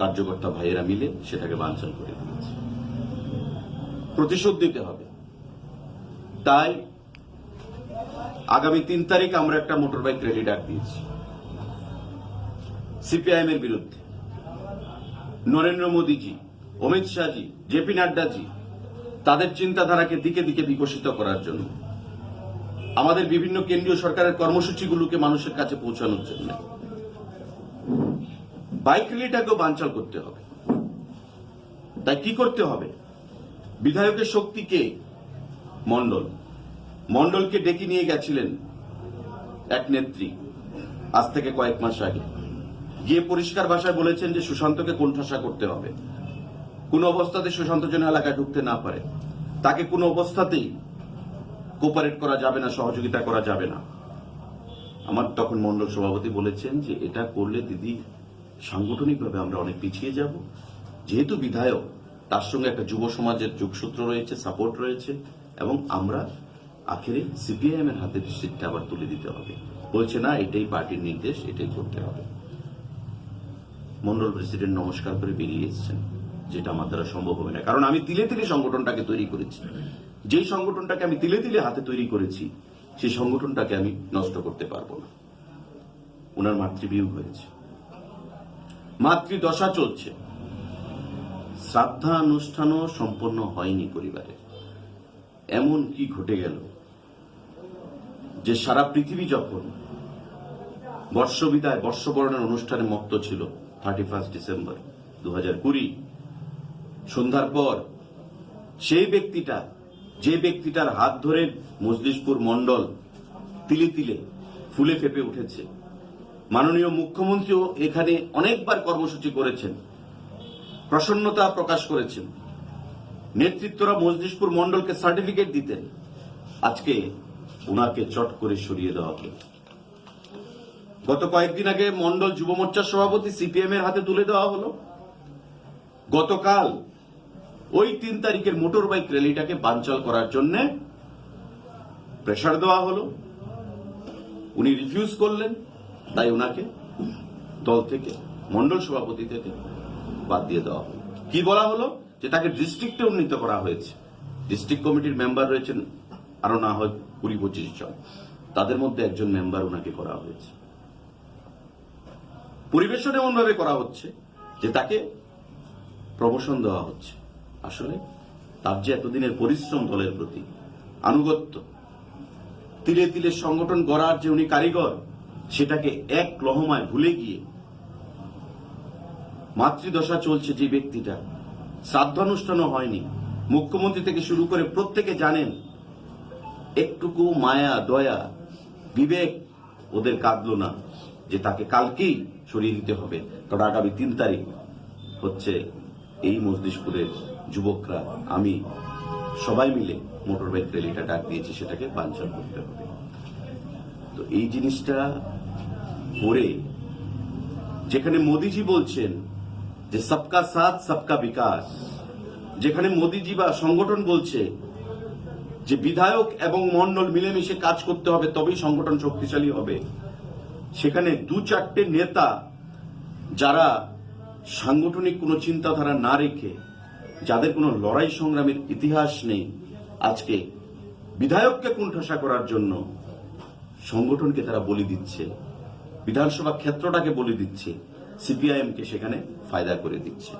কার্যকর্তা ভাইয়েরা মিলে সেটাকে বাঞ্ছাল করে দিয়েছে। প্রতিশোধ দিতে হবে। তাই আগামী তিন তারিখ আমরা একটা মোটর বাইক র্যালি ডাক দিয়েছি। সিপিআইএম এর বিরুদ্ধে। নরেন্দ্র মোদীজি, অমিত শাহজি, জেপি নাড্ডাজি, তাদের চিন্তাধারাকে দিকে দিকে বিকশিত করার জন্য আমাদের বিভিন্ন কেন্দ্রীয় সরকারের কর্মসূচিগুলোকে মানুষের কাছে পৌঁছানোর জন্য বাইক র্যালিটাকেও বানচাল করতে হবে। তাই কি করতে হবে? বিধায়কের শক্তি কে? মন্ডল মন্ডলকে ডেকে নিয়ে গেছিলেন এক নেত্রী আজ থেকে কয়েক মাস আগে। গিয়ে পরিষ্কার ভাষায় বলেছেন যে সুশান্তকে কোণঠাসা করতে হবে। কোন অবস্থাতে সুশান্ত যেন এলাকায় ঢুকতে না পারে। তাকে কোনো অবস্থাতেই কোপারেট করা যাবে না, সহযোগিতা করা যাবে না। আমার তখন মন্ডল সভাপতি বলেছেন যে এটা করলে দিদি সাংগঠনিকভাবে আমরা অনেক পিছিয়ে যাব। যেহেতু বিধায়ক, তার সঙ্গে একটা যুব সমাজের যোগসূত্র রয়েছে সাপোর্ট রয়েছে, এবং আমরা আখেরে সিপিআইএম এর হাতে সিটটা আবার তুলে দিতে হবে। বলছে, না, এটাই পার্টির নির্দেশ, এটাই করতে হবে। মন্ডল প্রেসিডেন্ট নমস্কার করে বেরিয়ে এসেছেন, যেটা আমার দ্বারা সম্ভব হবে না। কারণ আমি তিলে তিলে সংগঠনটাকে তৈরি করেছি। যেই সংগঠনটাকে আমি তিলে তিলে হাতে তৈরি করেছি, সেই সংগঠনটাকে আমি নষ্ট করতে পারব না। ওনার মাতৃবিয়োগ হয়েছে। মাতৃদশা চলছে। শ্রাদ্ধা অনুষ্ঠানও সম্পন্ন হয়নি পরিবারে। এমন কি ঘটে গেল? যে সারা পৃথিবী যখন বর্ষবিদায় বর্ষবরণের অনুষ্ঠানে মত্ত ছিল থার্টি ফার্স্ট ডিসেম্বর দু হাজার কুড়ি, সন্ধ্যার পর সেই ব্যক্তিটা, যে ব্যক্তিটার হাত ধরে মজলিশপুর মণ্ডল তিলে তিলে ফুলে ফেপে উঠেছে। মাননীয় মুখ্যমন্ত্রীও এখানে অনেকবার কর্মসূচি করেছেন। প্রসন্নতা প্রকাশ করেছেন। নেতৃত্বরা মজলিশপুর মন্ডলকে সার্টিফিকেট দিতেন। আজকে ওনাকে চট করে সরিয়ে দেওয়া হলো। গত কয়েকদিন আগে মন্ডল যুব মোর্চার সভাপতি সিপিএম এর হাতে তুলে দেওয়া হলো। গতকাল ওই তিন তারিখের মোটর বাইক র্যালিটাকে বানচাল করার জন্য প্রেশার দেওয়া হলো। উনি রিফিউজ করলেন। তাই ওনাকে দল থেকে মন্ডল সভাপতি থেকে বাদ দিয়ে দেওয়া হলো। কি বলা হলো? যে তাকে ডিস্ট্রিক্টে উন্নীত করা হয়েছে। ডিস্ট্রিক্ট কমিটির মেম্বার রয়েছেন আরও না হয় কুড়ি পঁচিশ জন। তাদের মধ্যে একজন মেম্বার ওনাকে করা হয়েছে। পরিবেশন এমনভাবে করা হচ্ছে যে তাকে প্রমোশন দেওয়া হচ্ছে। আসলে তার যে এতদিনের পরিশ্রম দলের প্রতি আনুগত্য, তিলে তিলে সংগঠন গড়ার যে উনি কারিগর সেটাকে এক লহমায় ভুলে গিয়ে মাতৃদশা চলছে যে ব্যক্তিটা শ্রাদ্ধানুষ্ঠানও হয়নি। মুখ্যমন্ত্রী থেকে শুরু করে প্রত্যেকে জানেন, একটুকু মায়া, দয়া, বিবেক ওদের কাঁদলো না যে তাকে কালকেই সরিয়ে দিতে হবে। কারণ আগামী তিন তারিখ হচ্ছে এই মজলিশপুরের যুবকরা, আমি সবাই মিলে মোটর বাইক ডাক দিয়েছি, সেটাকে বাঞ্ছাল করতে হবে। তো এই জিনিসটা করে যেখানে মোদিজি বলছেন যে সবকা সাথ সবকা বিকাশ যেখানে মোদিজি বা সংগঠন বলছে যে বিধায়ক এবং মন্ডল মিলেমিশে কাজ করতে হবে তবেই সংগঠন শক্তিশালী হবে সেখানে দু চারটে নেতা যারা সাংগঠনিক কোনো চিন্তাধারা না রেখে যাদের কোনো লড়াই সংগ্রামের ইতিহাস নেই আজকে বিধায়ককে কুণ্ঠাসা করার জন্য সংগঠনকে তারা বলি দিচ্ছে বিধানসভা ক্ষেত্রটাকে বলি দিচ্ছে সিপিআইএম কে সেখানে ফায়দা করে দিচ্ছে।